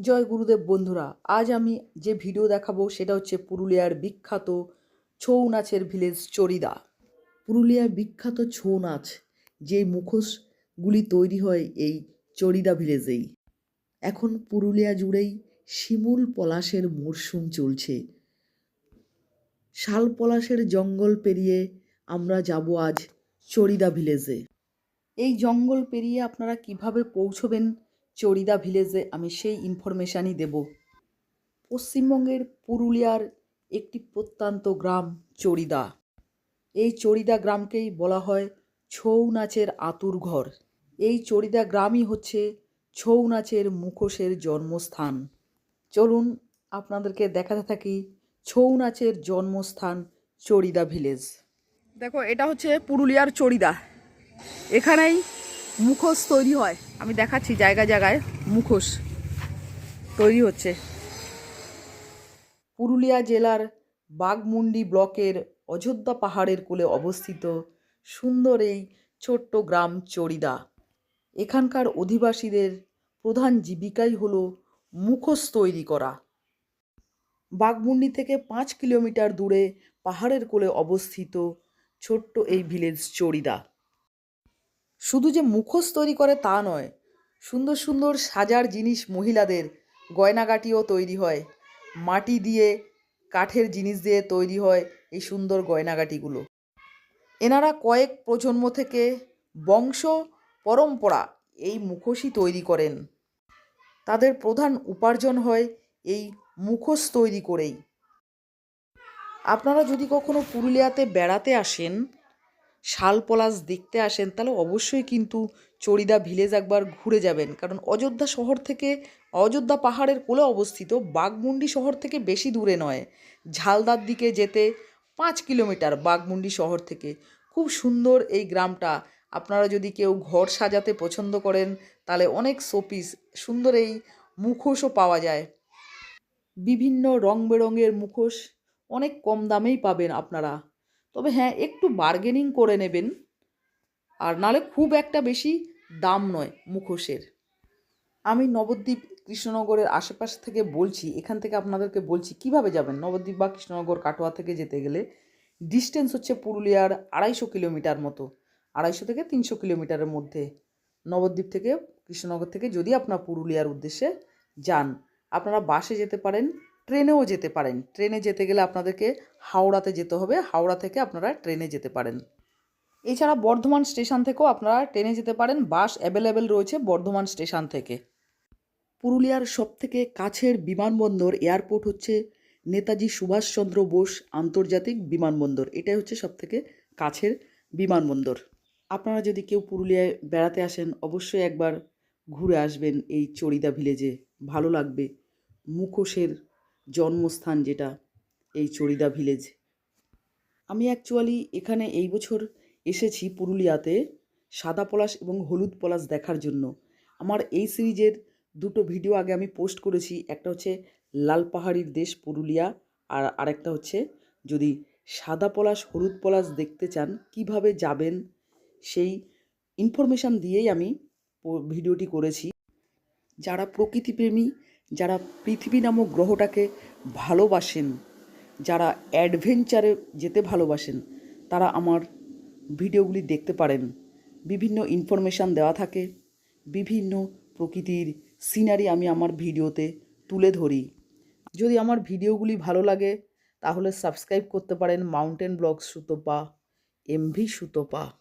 জয় গুরুদেব বন্ধুরা, আজ আমি যে ভিডিও দেখাবো সেটা হচ্ছে পুরুলিয়ার বিখ্যাত ছৌ নাচের ভিলেজ চরিদা পুরুলিয়ার বিখ্যাত ছৌ নাচ যে মুখোশগুলি তৈরি হয় এই চরিদা ভিলেজেই এখন পুরুলিয়া জুড়েই শিমুল পলাশের মরশুম চলছে। শাল পলাশের জঙ্গল পেরিয়ে আমরা যাব আজ চরিদা ভিলেজে এই জঙ্গল পেরিয়ে আপনারা কীভাবে পৌঁছবেন চরিদা ভিলেজে আমি সেই ইনফরমেশানই দেব। পশ্চিমবঙ্গের পুরুলিয়ার একটি প্রত্যন্ত গ্রাম চরিদা এই চরিদা গ্রামকেই বলা হয় ছৌ নাচের আতুর ঘর। এই চরিদা গ্রামই হচ্ছে ছৌ নাচের মুখোশের জন্মস্থান। চলুন আপনাদেরকে দেখাতে থাকি ছৌ নাচের জন্মস্থান চরিদা ভিলেজ। দেখো, এটা হচ্ছে পুরুলিয়ার চরিদা এখানেই মুখোশ তৈরি হয়। আমি দেখাচ্ছি জায়গা জায়গায় মুখোশ তৈরি হচ্ছে। পুরুলিয়া জেলার বাগমুন্ডি ব্লকের অযোধ্যা পাহাড়ের কোলে অবস্থিত সুন্দর এই ছোট্ট গ্রাম চরিদা এখানকার অধিবাসীদের প্রধান জীবিকাই হলো মুখোশ তৈরি করা। বাগমুন্ডি থেকে পাঁচ কিলোমিটার দূরে পাহাড়ের কোলে অবস্থিত ছোট্ট এই ভিলেজ চরিদা শুধু যে মুখোশ তৈরি করে তা নয়, সুন্দর সুন্দর সাজার জিনিস মহিলাদের গয়নাগাটিও তৈরি হয়। মাটি দিয়ে কাঠের জিনিস দিয়ে তৈরি হয় এই সুন্দর গয়নাগাটিগুলো। এনারা কয়েক প্রজন্ম থেকে বংশ পরম্পরা এই মুখোশই তৈরি করেন। তাদের প্রধান উপার্জন হয় এই মুখোশ তৈরি করেই। আপনারা যদি কখনো পুরুলিয়াতে বেড়াতে আসেন শাল পলাশ দেখতে আসেন, তাহলে অবশ্যই কিন্তু চড়িদা ভিলেজ একবার ঘুরে যাবেন। কারণ অযোধ্যা শহর থেকে, অযোধ্যা পাহাড়ের কোলে অবস্থিত বাঘমুন্ডি শহর থেকে বেশি দূরে নয়। ঝালদার দিকে যেতে পাঁচ কিলোমিটার বাঘমুন্ডি শহর থেকে। খুব সুন্দর এই গ্রামটা। আপনারা যদি কেউ ঘর সাজাতে পছন্দ করেন, তাহলে অনেক শোপিস, সুন্দর এই মুখোশও পাওয়া যায়। বিভিন্ন রং বেরঙের মুখোশ অনেক কম দামেই পাবেন আপনারা। তবে হ্যাঁ একটু বার্গেনিং করে নেবেন। আর নালে খুব একটা বেশি দাম নয় মুখোশের। আমি নবদ্বীপ কৃষ্ণনগরের আশেপাশ থেকে বলছি, এখান থেকে আপনাদেরকে বলছি, কীভাবে যাবেন? নবদ্বীপ বা কৃষ্ণনগর কাটোয়া থেকে যেতে গেলে ডিস্টেন্স হচ্ছে পুরুলিয়ার আড়াইশো কিলোমিটার মতো। আড়াইশো থেকে তিনশো কিলোমিটারের মধ্যে নবদ্বীপ থেকে কৃষ্ণনগর থেকে যদি আপনার পুরুলিয়ার উদ্দেশ্যে যান, আপনারা বাসে যেতে পারেন। ট্রেনেও যেতে পারেন। ট্রেনে যেতে গেলে আপনাদেরকে হাওড়াতে যেতে হবে। হাওড়া থেকে আপনারা ট্রেনে যেতে পারেন। এছাড়া বর্ধমান স্টেশন থেকেও আপনারা ট্রেনে যেতে পারেন। বাস অ্যাভেলেবেল রয়েছে বর্ধমান স্টেশন থেকে। পুরুলিয়ার সবথেকে কাছের বিমানবন্দর এয়ারপোর্ট হচ্ছে নেতাজি সুভাষচন্দ্র বোস আন্তর্জাতিক বিমানবন্দর। এটাই হচ্ছে সবথেকে কাছের বিমানবন্দর। আপনারা যদি কেউ পুরুলিয়ায় বেড়াতে আসেন, অবশ্যই একবার ঘুরে আসবেন এই চড়িদা ভিলেজে। ভালো লাগবে। মুখোশের জন্মস্থান যেটা এই চরিদা ভিলেজ আমি অ্যাকচুয়ালি এখানে এই বছর এসেছি পুরুলিয়াতে সাদা পলাশ এবং হলুদ পলাশ দেখার জন্য। আমার এই সিরিজের দুটো ভিডিও আগে আমি পোস্ট করেছি, একটা হচ্ছে লাল পাহাড়ির দেশ পুরুলিয়া আর আরেকটা হচ্ছে যদি সাদা পলাশ, হলুদ পলাশ দেখতে চান, কীভাবে যাবেন সেই ইনফরমেশান দিয়েই আমি ভিডিওটি করেছি। যারা প্রকৃতিপ্রেমী যারা পৃথিবী নামক গ্রহটাকে ভালোবাসেন, যারা অ্যাডভেঞ্চারে যেতে ভালোবাসেন, তারা আমার ভিডিওগুলি দেখতে পারেন। বিভিন্ন ইনফরমেশান দেওয়া থাকে। বিভিন্ন প্রকৃতির সিনারি আমি আমার ভিডিওতে তুলে ধরি। যদি আমার ভিডিওগুলি ভালো লাগে, তাহলে সাবস্ক্রাইব করতে পারেন mountain blogs Sutopa, MV Sutapa.